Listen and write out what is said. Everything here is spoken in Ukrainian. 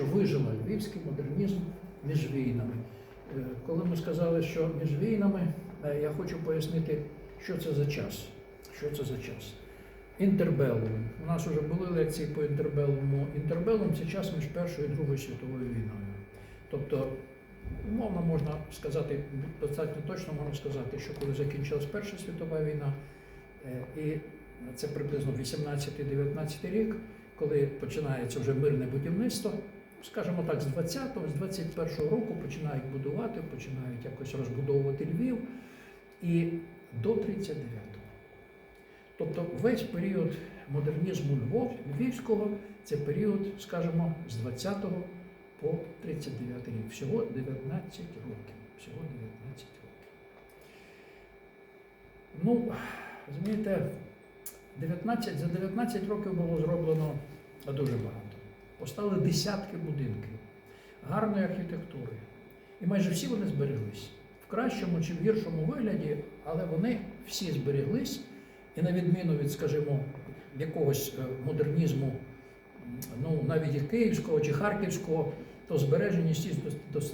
що вижила львівський модернізм між війнами. Е, Коли ми сказали, що між війнами, е, я хочу пояснити, що це за час. Що це за час? Інтербелум. У нас вже були лекції по інтербелуму. Інтербелум це час між Першою і Другою світовою війною. Тобто, умовно можна сказати, достатньо точно можна сказати, що коли закінчилась Перша світова війна, е, і це приблизно 18-19 рік, коли починається вже мирне будівництво, скажімо так, з 20-го, з 21-го року починають будувати, починають якось розбудовувати Львів і до 39-го. Тобто весь період модернізму Львов, Львівського це період, скажімо, з 20-го по 39 рік. Всього 19 років. Всього 19 років. Ну, розумієте, 19, за 19 років було зроблено дуже багато. Поставили десятки будинків, гарної архітектури. І майже всі вони збереглись. В кращому чи в гіршому вигляді, але вони всі збереглись. І на відміну від, скажімо, якогось е, модернізму, ну навіть і київського чи харківського, то збереженість достатньо.